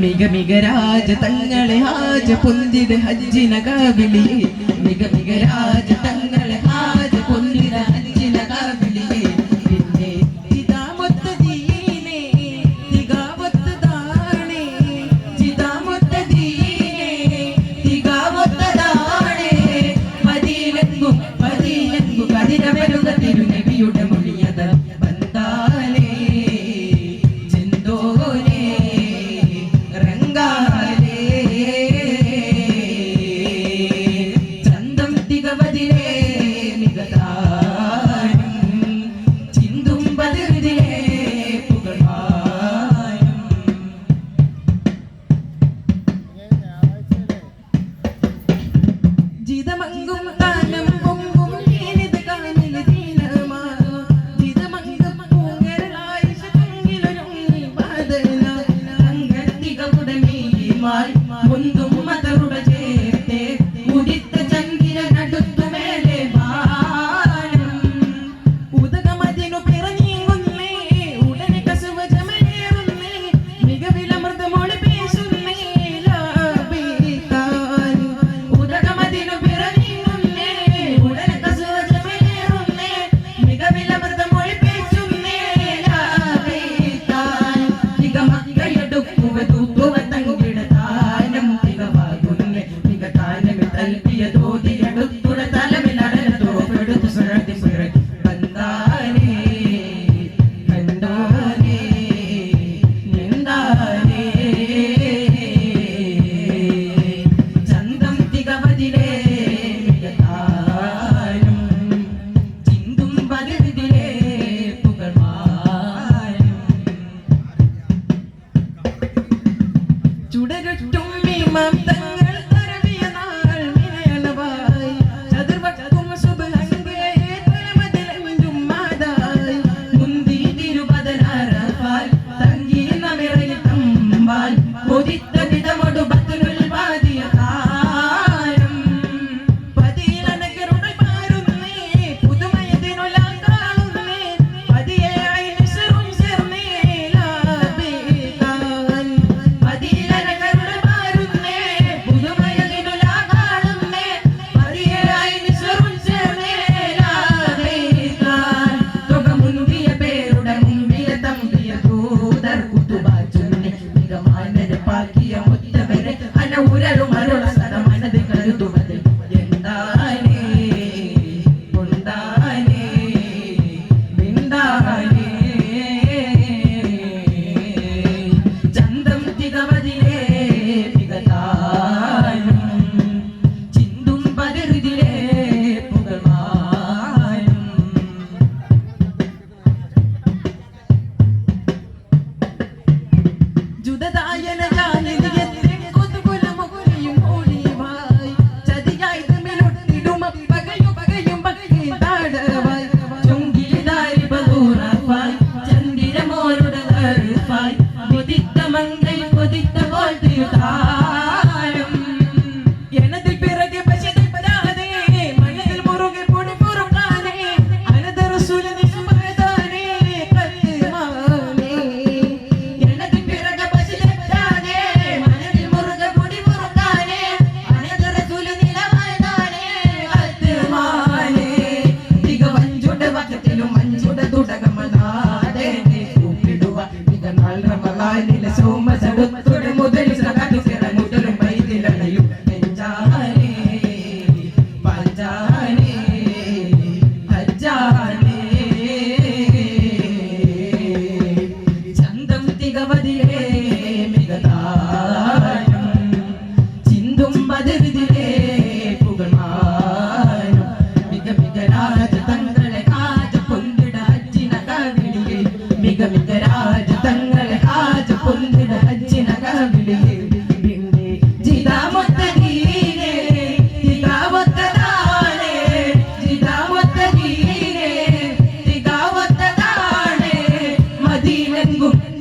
മിക മിക രാജ തങ്ങളെ ഹാജ പൊന്തിത് ഹജ്ജിന കാവിളി മിക മിക രാജ തങ്ങൾ i'm going to ಬಿಡ ಮಾಡು ಬತ್ತುಗಳು നടപ്പാക്കിയ പുത്തവരെ അനൗരരു മരുള സദമനത് കരുതുവത് എന്താനേ ഉണ്ടാനേ ബിന്ദാനേ ചന്തം തികവതിലേ തികതാനും ചിന്തും പകരുതിലേ പുകമാനും ജുതദായന രാജതന്ത്രങ്ങളെ കാജ പൊന്തിട ഹജ്ജിന കവിളിയെ. മികമിക രാജതന്ത്രങ്ങളെ കാജ പൊന്തിട ഹജ്ജിന കവിളിയെ. പിന്നെ ജിതാമൊത്ത ജീവേ ജിതാമൊത്ത താഴെ ജിതാമൊത്ത ജീവേ ജിതാമൊത്ത താഴെ മദീനൻ ഗുപ്ത